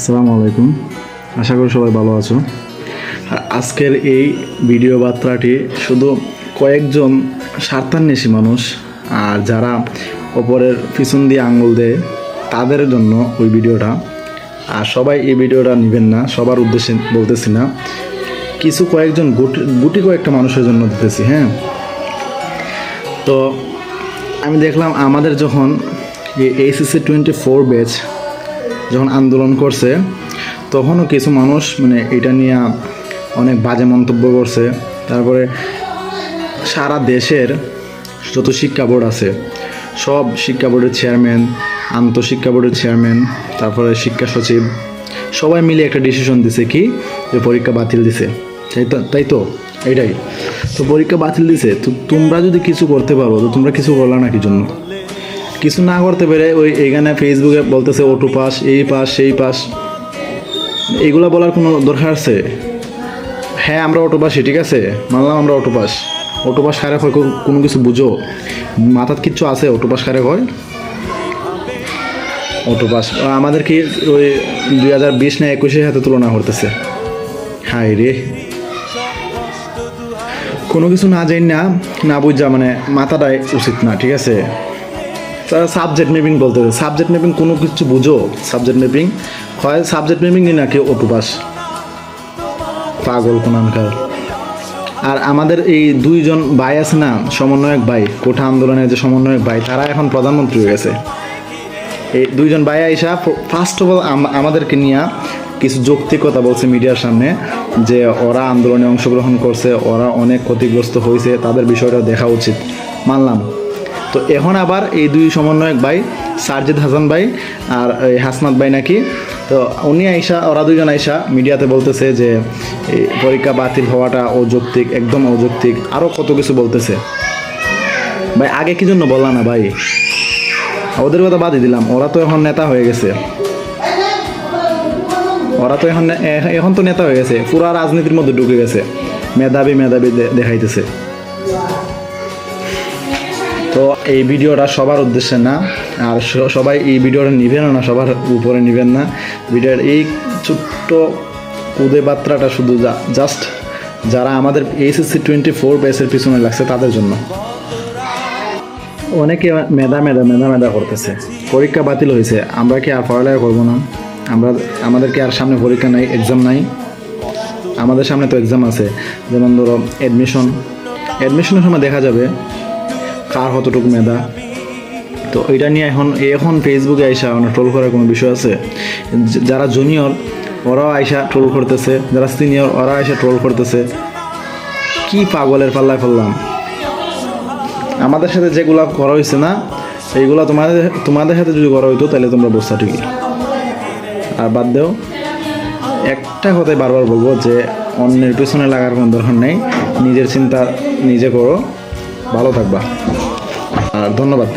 আসসালামু আলাইকুম। আশা করি সবাই ভালো আছো। আজকের এই ভিডিও বার্তাটি শুধু কয়েকজন স্বার্থান্বেষী মানুষ আর যারা ওপরের পিছন দিয়ে আঙুল দেয়, তাদের জন্য ওই ভিডিওটা। আর সবাই এই ভিডিওটা নেবেন না, সবার উদ্দেশ্যে বলতেছি না। কিছু কয়েকজন গুটি গুটি কয়েকটা মানুষের জন্য দিতেছি হ্যাঁ? তো আমি দেখলাম আমাদের যখন এই এইচএসসি টোয়েন্টি ফোর ব্যাচ যখন আন্দোলন করছে, তখনও কিছু মানুষ মানে এটা নিয়ে অনেক বাজে মন্তব্য করছে। তারপরে সারা দেশের যত শিক্ষা বোর্ড আছে, সব শিক্ষা বোর্ডের চেয়ারম্যান, আন্তঃশিক্ষা বোর্ডের চেয়ারম্যান, তারপরে শিক্ষা সচিব, সবাই মিলে একটা ডিসিশন দিছে কি? যে পরীক্ষা বাতিল দিছে। তাই তো তাই তো? এটাই। তো পরীক্ষা বাতিল দিছে। তো তোমরা যদি কিছু করতে পারো, তো তোমরা কিছু করলা না কি জন্য? কিছু না করতে পেরে ওই এখানে ফেসবুকে বলতেছে, ওটু পাস, এই পাস, সেই পাস। এইগুলা বলার কোনো দরকার আছে? হ্যাঁ আমরা অটো পাসি ঠিক আছে? মানলাম আমরা অটো পাস। অটো পাস খারাপ হয় কোনো কিছু বুঝো? মাথাত কিচ্ছু আছে অটো পাস খারাপ হয় অটো পাস। আমাদের কি ওই দুই হাজার বিশ না একুশের সাথে তুলনা করতেছে? হাই রে। কোনো কিছু না জানি না না বুঝা মানে মাথাটাই উচিত না, ঠিক আছে? সাবজেক্ট ম্যাপিং বলতে সাবজেক্ট ম্যাপিং কোনো কিছু বুঝো? সাবজেক্ট ম্যাপিং হয় সাবজেক্ট ম্যাপিং নাকি অটো পাস পাগল কোনানকার। আর আমাদের এই দুইজন ভাই আছে না, সমন্বয়ক ভাই, কোঠা আন্দোলনের যে সমন্বয়ক ভাই, তারা এখন প্রধানমন্ত্রী হয়ে গেছে। এই দুইজন ভাই আইসা ফার্স্ট অফ অল আমাদেরকে নিয়ে কিছু যৌক্তিকতা বলছে মিডিয়ার সামনে, যে ওরা আন্দোলনে অংশগ্রহণ করছে, ওরা অনেক ক্ষতিগ্রস্ত হয়েছে তাদের বিষয়টা দেখা উচিত। মানলাম। তো এখন আবার এই দুই সমন্বয়ক ভাই সারজিদ হাসান ভাই আর এই হাসনাত ভাই নাকি। তো উনি আইসা, ওরা দুইজন আইসা মিডিয়াতে বলতেছে যে পরীক্ষা বাতিল হওয়াটা অযৌক্তিক, একদম অযৌক্তিক আরও কত কিছু বলতেছে। ভাই, আগে কি জন্য বললা না ভাই? ওদের কথা বাদই দিলাম, ওরা তো এখন নেতা হয়ে গেছে। ওরা তো এখন এখন তো নেতা হয়ে গেছে, পুরা রাজনীতির মধ্যে ঢুকে গেছে, মেধাবী মেধাবী দেখাইতেছে। তো এই ভিডিওটা সবার উদ্দেশ্যে না, আর সবাই এই ভিডিওটা নিবেন না, সবার উপরে নিবেন না। ভিডিওর এই ছোট্ট কুদে বার্তাটা শুধু জাস্ট যারা আমাদের এইচএসসি টোয়েন্টি ফোর ব্যাচের পিছনে লাগছে তাদের জন্য। অনেকে মেধা মেধা মেধা মেধা করতেছে। পরীক্ষা বাতিল হয়েছে। আমরা কি আর পড়ালেখা করব না? আমরা, আমাদের কি আর সামনে পরীক্ষা নাই এক্সাম নাই? আমাদের সামনে তো এক্সাম আছে। যেমন ধরো অ্যাডমিশন অ্যাডমিশনের সময় দেখা যাবে কার কতটুকু মেধা? তো এটা নিয়ে এখন এখন ফেসবুকে আইসা অনেক ট্রোল করার কোনো বিষয় আছে? যারা জুনিয়র ওরাও আইসা ট্রোল করতেছে। যারা সিনিয়র ওরা আইসা ট্রোল করতেছে। কি পাগলের পাল্লায় ফেললাম আমাদের সাথে যেগুলো করা হয়েছে না, এইগুলো তোমাদের তোমাদের সাথে যদি করা হইতো, তাহলে তোমরা বসতা ঠিকই আর বাদ দেও, একটা কথাই বারবার বলব যে, অন্যের পেছনে লাগার কোনো দরকার নেই। নিজের চিন্তা নিজে করো। ভালো থাকবা। আর ধন্যবাদ।